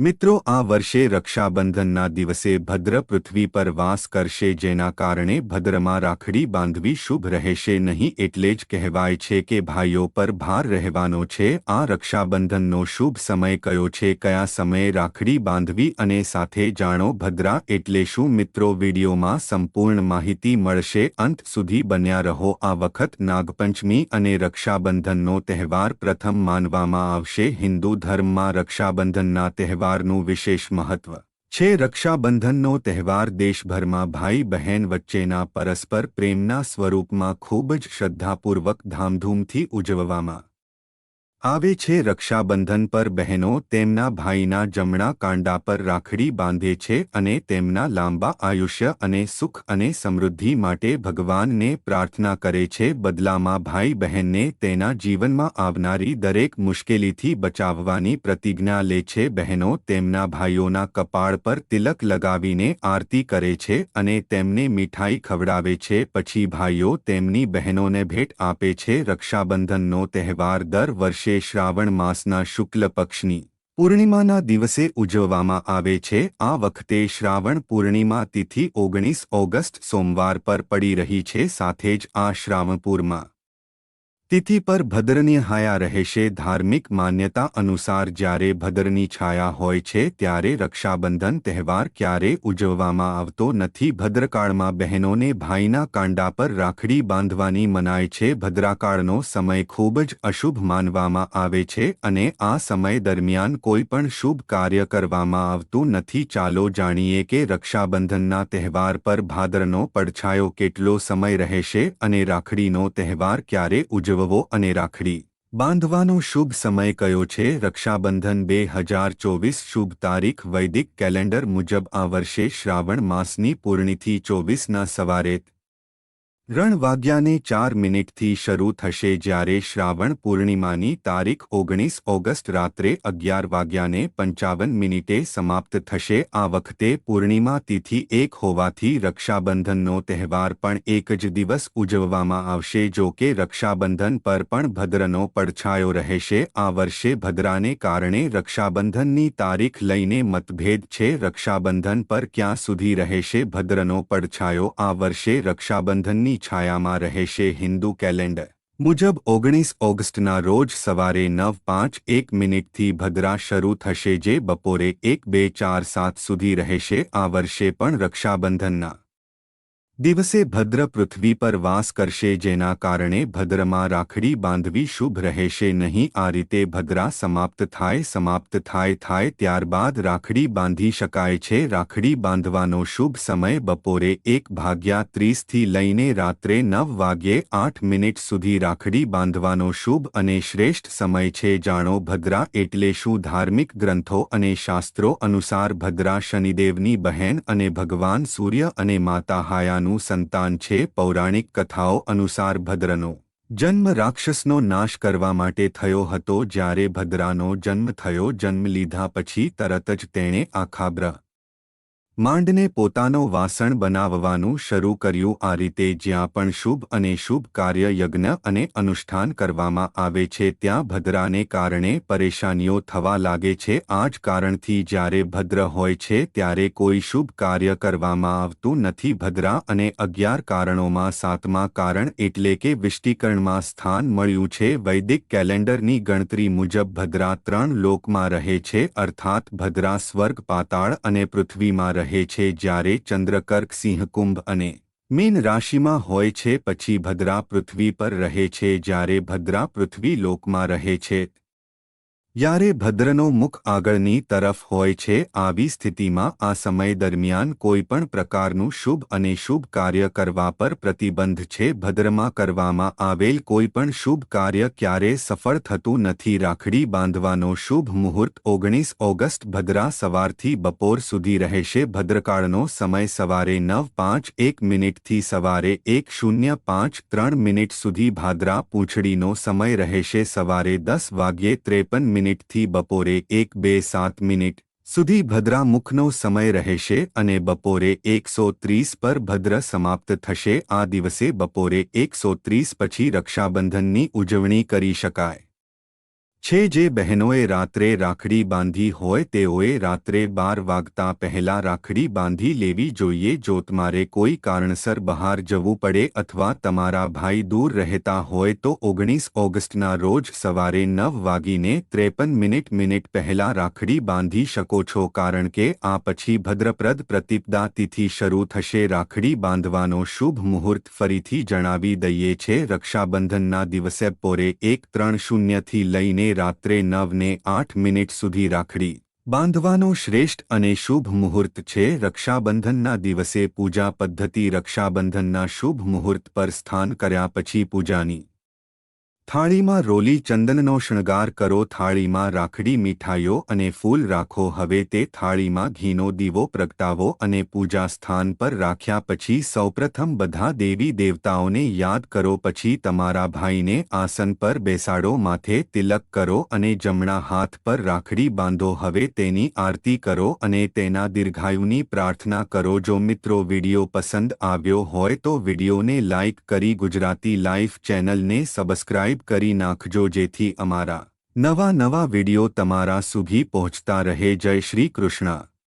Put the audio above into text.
મિત્રો, આ વર્ષે રક્ષાબંધનના દિવસે ભદ્ર પૃથ્વી પર વાસ કરશે, જેના કારણે ભદ્રમાં રાખડી બાંધવી શુભ રહેશે નહીં, એટલે જ કહેવાય છે કે ભાઈઓ પર ભાર રહેવાનો છે. આ રક્ષાબંધનનો શુભ સમય કયો છે? કયા સમયે રાખડી બાંધવી? અને સાથે જાણો, ભદ્રા એટલે શું? મિત્રો, વિડીયોમાં સંપૂર્ણ માહિતી મળશે. અંત સુધી બન્યા રહો. આ વખત નાગપંચમી અને રક્ષાબંધનનો તહેવાર પ્રથમ માનવામાં આવશે. હિન્દુ ધર્મમાં રક્ષાબંધનના તહેવાર તહેવારનું વિશેષ મહત્વ. છે રક્ષાબંધનનો તહેવાર દેશભરમાં ભાઈ બહેન વચ્ચેના પરસ્પર પ્રેમના સ્વરૂપમાં ખૂબ જ શ્રદ્ધાપૂર્વક ધામધૂમથી ઉજવવામાં. આવે છે રક્ષાબંધન પર બહેનો તેમના ભાઈના જમણા કાંડા પર રાખડી બાંધે છે અને તેમના લાંબા આયુષ્ય અને સુખ અને સમૃદ્ધિ માટે ભગવાનને પ્રાર્થના કરે છે. બદલામાં ભાઈ બહેનને તેના જીવનમાં આવનારી દરેક મુશ્કેલીથી બચાવવાની પ્રતિજ્ઞા લે છે. બહેનો તેમના ભાઈઓના કપાળ પર તિલક લગાવીને આરતી કરે છે અને તેમને મીઠાઈ ખવડાવે છે. પછી ભાઈઓ તેમની બહેનોને ભેટ આપે છે. રક્ષાબંધનનો તહેવાર દર વર્ષે વર્ષે શ્રાવણ માસના શુક્લ પક્ષની પૂર્ણિમાના દિવસે ઉજવવામાં આવે છે. આ વખતે શ્રાવણ પૂર્ણિમા તિથિ ઓગણીસ ઓગસ્ટ સોમવાર પર પડી રહી છે. સાથે જ આ શ્રાવણપુરમાં તિથિ પર ભદ્રની હાયા રહેશે. ધાર્મિક માન્યતા અનુસાર જ્યારે ભદ્રની છાયા હોય છે, ત્યારે રક્ષાબંધન તહેવાર ક્યારે ઉજવવામાં આવતો નથી. ભદ્રકાળમાં બહેનોને ભાઈના કાંડા પર રાખડી બાંધવાની મનાય છે. ભદ્રાકાળનો સમય ખૂબ જ અશુભ માનવામાં આવે છે અને આ સમય દરમિયાન કોઈ પણ શુભ કાર્ય કરવામાં આવતું નથી. ચાલો જાણીએ કે રક્ષાબંધનના તહેવાર પર ભાદરનો પડછાયો કેટલો સમય રહેશે અને રાખડીનો તહેવાર ક્યારે ઉજવ ઉજવવો અને રાખડી. બાંધવાનો શુભ સમય કયો છે? રક્ષાબંધન બે હજાર ચોવીસ શુભ તારીખ વૈદિક કેલેન્ડર મુજબ આ વર્ષે શ્રાવણ માસની પૂર્ણિથી ચોવીસના સવારે રણ વાગ્યાને ચાર મિનિટથી શરૂ થશે જ્યારે શ્રાવણ પૂર્ણિમાની તારીખ ઓગણીસ ઓગસ્ટ રાત્રે અગિયાર વાગ્યાને પંચાવન મિનિટે સમાપ્ત થશે. આ વખતે પૂર્ણિમા તિથિ એક હોવાથી રક્ષાબંધનનો તહેવાર પણ એક જ દિવસ ઉજવવામાં આવશે, જો કે રક્ષાબંધન પર પણ ભદ્રનો પડછાયો રહેશે. આ વર્ષે ભદ્રાને કારણે રક્ષાબંધનની તારીખ લઈને મતભેદ છે. રક્ષાબંધન પર ક્યાં સુધી રહેશે ભદ્રનો પડછાયો? આ વર્ષે રક્ષાબંધનની છાયામાં રહેશે હિન્દુ કેલેન્ડર. મુજબ ઓગણીસ ઓગસ્ટના રોજ સવારે નવ પાંચ એક મિનિટથી ભદ્રા શરૂ થશે જે બપોરે એક બે ચાર સાત સુધી રહેશે, આ વર્ષે પણ રક્ષાબંધનના દિવસે ભદ્ર પૃથ્વી પર વાસ કરશે જેના કારણે ભદ્રમાં રાખડી બાંધવી શુભ રહેશે નહીં. આ રીતે ભદ્રા સમાપ્ત થાય સમાપ્ત થાય થાય ત્યારબાદ રાખડી બાંધી શકાય છે. રાખડી બાંધવાનો શુભ સમય બપોરે એક ભાગ્યા ત્રીસથી લઈને રાત્રે નવ વાગ્યે આઠ મિનિટ સુધી રાખડી બાંધવાનો શુભ અને શ્રેષ્ઠ સમય છે. જાણો ભદ્રા એટલે શું? ધાર્મિક ગ્રંથો અને શાસ્ત્રો અનુસાર ભદ્રા શનિદેવની બહેન અને ભગવાન સૂર્ય અને માતા હાયાનું ભદ્રનું સંતાન છે, પૌરાણિક કથાઓ અનુસાર ભદ્રનો જન્મ રાક્ષસનો નાશ કરવા માટે થયો હતો, જ્યારે ભદ્રાનો જન્મ થયો, જન્મ લીધા પછી તરત જ તેણે આખા બ્રહ માંડને પોતાનો વાસણ બનાવવાનું શરૂ કર્યું. આ રીતે જ્યાં પણ શુભ અને શુભ કાર્ય યજ્ઞ અને અનુષ્ઠાન કરવામાં આવે છે, ત્યાં ભદ્રાને કારણે પરેશાનીઓ થવા લાગે છે. આ જ કારણથી જ્યારે ભદ્ર હોય છે, ત્યારે કોઈ શુભ કાર્ય કરવામાં આવતું નથી. ભદ્રા અને અગિયાર કારણોમાં સાતમા કારણ એટલે કે વિષ્ટિકરણમાં સ્થાન મળ્યું છે. વૈદિક કેલેન્ડરની ગણતરી મુજબ ભદ્રા ત્રણ લોકમાં રહે છે, અર્થાત ભદ્રા સ્વર્ગ, પાતાળ અને પૃથ્વીમાં રહે રહે છે, જ્યારે ચંદ્રકર્ક સિંહકુંભ અને મીન રાશિમાં હોય છે, પછી ભદ્રા પૃથ્વી પર રહે છે, જ્યારે ભદ્રા પૃથ્વી લોકમાં રહે છે યારે ભદ્રનો મુખ આગળની તરફ હોય છે, આવી સ્થિતિમાં આ સમય દરમિયાન કોઈપણ પ્રકારનું શુભ અને શુભ કાર્ય કરવા પર પ્રતિબંધ છે. ભદ્રમાં કરવામાં આવેલ કોઈપણ શુભ કાર્ય ક્યારે સફળ થતું નથી. રાખડી બાંધવાનો શુભ મુહૂર્ત ઓગણીસ ઓગસ્ટ ભદ્રા સવારથી બપોર સુધી રહેશે. ભદ્રકાળનો સમય સવારે નવ પાંચ એક મિનિટથી સવારે એક શૂન્ય પાંચ ત્રણ મિનિટ સુધી ભાદ્રા પૂંછડીનો સમય રહેશે. સવારે દસ વાગ્યે ત્રેપન મિનિટ મિનિટથી બપોરે એક બે સાત મિનિટ સુધી ભદ્રામુખનો સમય રહેશે અને બપોરે એકસો ત્રીસ પર ભદ્ર સમાપ્ત થશે. આ દિવસે બપોરે એકસો ત્રીસ પછી રક્ષાબંધનની ઉજવણી કરી શકાય. છે જે બહેનોએ રાત્રે રાખડી બાંધી હોય તેઓએ રાત્રે બાર વાગતા પહેલા રાખડી બાંધી લેવી જોઈએ જો તમારે કોઈ કારણસર બહાર જવું પડે અથવા તમારા ભાઈ દૂર રહેતા હોય તો ઓગણીસ ઓગસ્ટના રોજ સવારે નવ વાગીને ત્રેપન મિનિટ મિનિટ પહેલા રાખડી બાંધી શકો છો કારણ કે આ પછી ભદ્રપ્રદ પ્રતિપદા તિથિ શરૂ થશે. રાખડી બાંધવાનો શુભ મુહૂર્ત ફરીથી જણાવી દઈએ છે. રક્ષાબંધનના દિવસે પોરે એક ત્રણ શૂન્યથી લઈને રાત્રે નવને આઠ મિનિટ સુધી રાખડી. બાંધવાનો શ્રેષ્ઠ અને શુભ મુહૂર્ત છે રક્ષાબંધનના દિવસે પૂજા પદ્ધતિ રક્ષાબંધનના શુભ મુહૂર્ત પર સ્થાન કર્યા પછી પૂજાની. થાળીમાં રોલી ચંદનનો શણગાર કરો, થાળીમાં રાખડી મીઠાઈઓ અને ફૂલ રાખો, હવે તે થાળીમાં ઘીનો દીવો પ્રગટાવો અને પૂજા સ્થાન પર રાખ્યા પછી સૌપ્રથમ બધા દેવી દેવતાઓને યાદ કરો, પછી તમારા ભાઈને આસન પર બેસાડો, માથે તિલક કરો અને જમણા હાથ પર રાખડી બાંધો, હવે તેની આરતી કરો અને તેના દીર્ઘાયુની પ્રાર્થના કરો. જો મિત્રો વીડિયો પસંદ આવ્યો હોય તો વિડીયોને લાઇક કરી ગુજરાતી લાઇફ ચેનલને કરી નાખજો જેથી અમારા નવા નવા વિડિયો તમારા સુધી પહોંચતા રહે. જય શ્રી કૃષ્ણ.